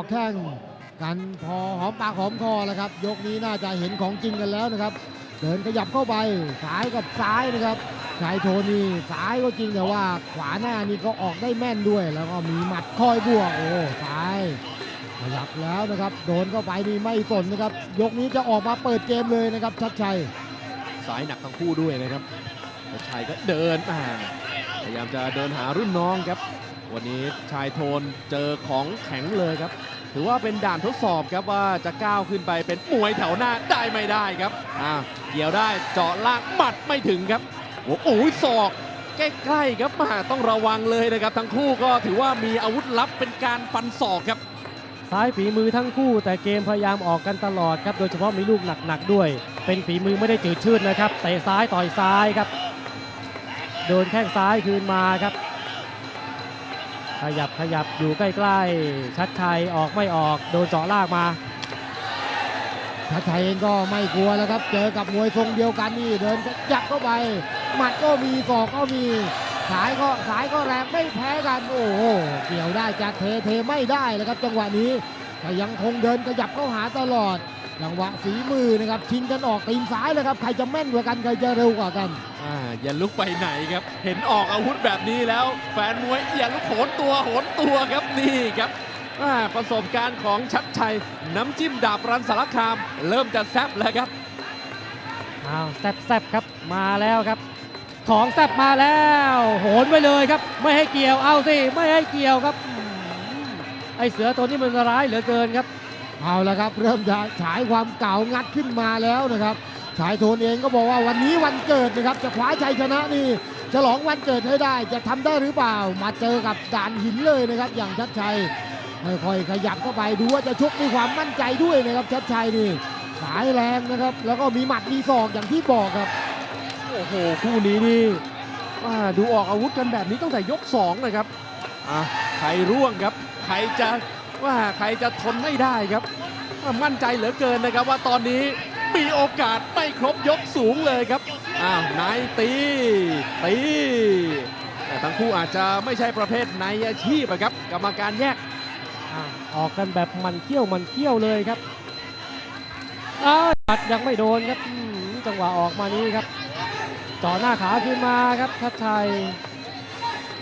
อกแข้งกันพอหอมปากหอมคอแล้วครับ ยกนี้น่าจะเห็นของจริงกันแล้วนะครับ เดินขยับเข้าไปซ้ายกับซ้ายนะครับชายโทนี่ซ้ายก็จริงแต่ว่าขวาหน้านี่ก็ออกได้แม่นด้วย แล้วก็มีหมัดคอยบวกโอ้ซ้ายขยับแล้วนะครับ โดนเข้าไปนี่ไม่สนนะครับ ยกนี้จะออกมาเปิดเกมเลยนะครับ ชัดชัยสายหนักทั้งคู่ด้วยนะครับแต่ชายก็เดินมาพยายามจะเดินหารุ่นน้องครับ วันนี้ชายโทนเจอของแข็งเลยครับ ถือว่าเป็นด่านทดสอบครับว่าจะก้าวขึ้นไปเป็นมวยแถวหน้าได้ไม่ได้ครับอ่าเกี่ยวได้เจาะล่างหมัดไม่ถึงครับโอ้โหศอกใกล้ๆครับมาต้องระวังเลยนะครับ ทั้งคู่ก็ถือว่ามีอาวุธลับเป็นการฟันศอกครับซ้ายฝีมือทั้งคู่แต่เกมพยายามออกกันตลอดครับโดยเฉพาะมีลูกหนักๆด้วย เป็นฝีมือไม่ได้จืดชืดนะครับเตะซ้ายต่อยซ้ายครับ โดนแข้งซ้ายคืนมาครับ ขยับขยับอยู่ใกล้ๆ ชัดชัยออกไม่ออก โดนเจาะล่างมาชัดชัยเองก็ไม่กลัวแล้วครับ เจอกับมวยทรงเดียวกันนี่เดินยับเข้าไป หมัดก็มีศอกก็มี สายก็สายก็แรงไม่แพ้กัน โอ้โห เกี่ยวได้จะเทเทไม่ได้แล้วครับจังหวะนี้แต่ยังคงเดินขยับเข้าหาตลอด จังหวะฝีมือนะครับชิงกันออกตีนซ้ายเลยครับใครจะแม่นกว่ากันใครจะเร็วกว่ากันอ่าอย่าลุกไปไหนครับ เห็นออกอาวุธแบบนี้แล้ว แฟนมวยอย่าลุกโหนตัวโหนตัวครับนี่ครับอ่าประสบการณ์ของชัดชัย น้ำจิ้มดาบรันสารคาม เริ่มจะแซบแล้วครับอ้าวแซบๆครับมาแล้วครับ ของแซบมาแล้ว โหนไปเลยครับ ไม่ให้เกี่ยวเอาสิไม่ให้เกี่ยวครับอืมไอเสือตัวนี้มันร้ายเหลือเกินครับ เอาละครับ เริ่มจะฉายความเก่างัดขึ้นมาแล้วนะครับชายโทนเองก็บอกว่าวันนี้วันเกิดนะครับ จะคว้าชัยชนะนี่ฉลองวันเกิดให้ได้จะทำได้หรือเปล่า มาเจอกับด่านหินเลยนะครับ อย่างชัดชัยค่อยๆขยับเข้าไปดูว่าจะชกด้วยความมั่นใจด้วยนะครับ ชัดชัยนี่สายแรงนะครับ แล้วก็มีหมัดมีศอกอย่างที่บอกครับ โอ้โหคู่นี้นี่อ่าดูออกอาวุธกันแบบนี้ตั้งแต่ยก2เลยครับอะใครร่วงครับใครจะ ว่าใครจะทนไม่ได้ครับอะมั่นใจเหลือเกินนะครับว่าตอนนี้มีโอกาสไม่ครบยกสูงเลยครับ อ้าวนายตีตี แต่ทั้งคู่อาจจะไม่ใช่ประเภทในอาชีพอะครับกรรมการแยกอ่าออกกันแบบมันเขี้ยวมันเขี้ยวเลยครับอ้าวปัดยังไม่โดนครับอืมจังหวะออกมานี้ครับจ่อหน้าขาขึ้นมาครับทัดชัย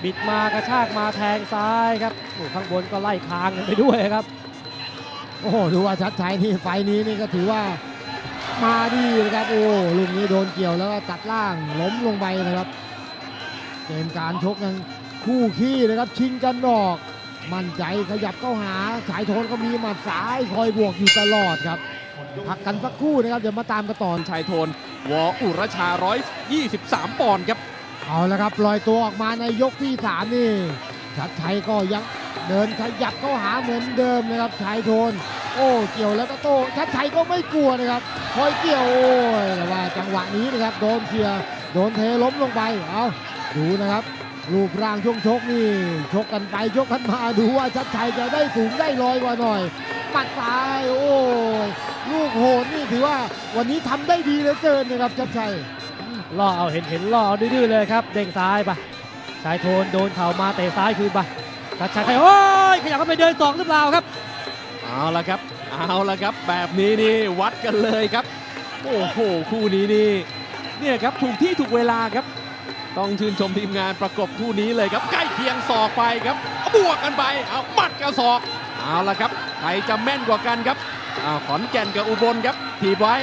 บิดมากระชากมาแทงซ้ายครับโอ้ข้างบนก็ไล่คางกันไปด้วยครับ โอ้โหดูว่าชัดชัยนี่ไฟล์นี้นี่ก็ถือว่ามาดีนะครับโอ้ลูกนี้โดนเกี่ยวแล้วก็ตัดล่างล้มลงไปนะครับเกมการชกยังคู่ขี้นะครับชิงกันออก มั่นใจขยับเข้าหาสายโทนก็มีหมัดซ้ายคอยบวกอยู่ตลอดครับพักกันสักครู่นะครับเดี๋ยวมาตามกันต่อชายโทนวออุรชา 123 ปอนด์ครับ เอาละครับลอยตัวออกมาในยกที่3นี่ชัดชัยก็ยังเดินขยับเข้าหาเหมือนเดิมนะครับชายโทน โอ้เกี่ยวแล้วก็โต้ชัดชัยก็ไม่กลัวนะครับคอยเกี่ยวโอ้ยแต่ว่าจังหวะนี้นะครับโดนเคลียร์โดนเทล้มลงไปเอาดูนะครับรูปร่างช่วงชกนี่ชกกันไปชกกันมาดูว่าชัดชัยจะได้สูงได้ลอยกว่าหน่อยหมัดซ้ายโอ้ลูกโหดนี่ถือว่าวันนี้ทำได้ดีเหลือเกินนะครับชัดชัย ล่อเอาเห็นเห็นล่อเอาดื้อเลยครับ เด้งซ้ายไปชายโทนโดนเข่ามาเตะซ้ายคืนไปทัดชัยโอ้ยขยับเข้าไปเดินสองหรือเปล่าครับ เอาละครับ เอาละครับ แบบนี้นี่วัดกันเลยครับ โอ้โหคู่นี้นี่เนี่ยครับถูกที่ถูกเวลาครับ ต้องชื่นชมทีมงานประกบคู่นี้เลยครับ ใกล้เคียงศอกไปครับบวกกันไปเอาปัดกับศอก เอาละครับใครจะแม่นกว่ากันครับเอาขอนแก่นกับอุบลครับถีบไว้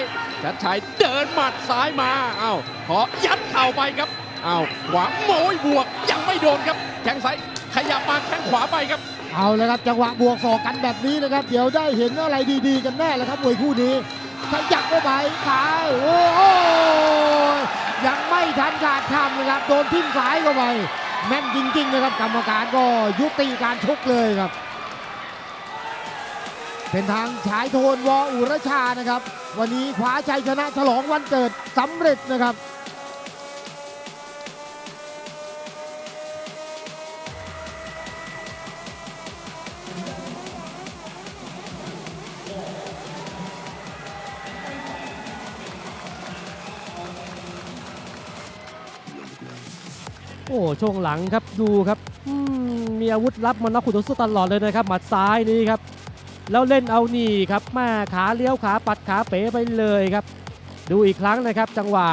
ชัดชัยเดินหมัดซ้ายมาเอาขอยัดเข่าไปครับเอาขวาโมยบวกยังไม่โดนครับแข้งซ้ายขยับมาแข้งขวาไปครับ เอาแล้วครับจังหวะบวกศอกกันแบบนี้นะครับ เดี๋ยวได้เห็นอะไรดีๆ กันแน่แล้วครับมวยคู่นี้ขยับเข้าไปซ้ายโอ้โหยังไม่ทันขาดคำนะครับโดนทิ่มซ้ายเข้าไปแม่นจริงๆนะครับกรรมการก็ยุติการชกเลยครับ เป็นทางฉายโทนวออุรชานะครับ วันนี้คว้าชัยชนะฉลองวันเกิดสำเร็จนะครับโอ้ช่วงหลังครับดูครับมมีอาวุธลับมานักขุนทศตลอดเลยนะครับ หมัดซ้ายนี้ครับ แล้วเล่นเอานี่ครับแม่ขาเลี้ยวขาปัดขาเป๋ไปเลยครับ ดูอีกครั้งนะครับ จังหวะ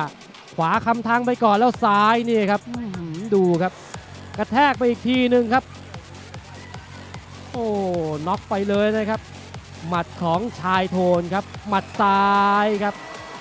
ขวาคำทางไปก่อนแล้วซ้ายนี่ครับอื้อหือดูครับ กระแทกไปอีกทีหนึ่งครับ โอ้น็อกไปเลยนะครับ หมัดของชายโทนครับ หมัดซ้ายครับ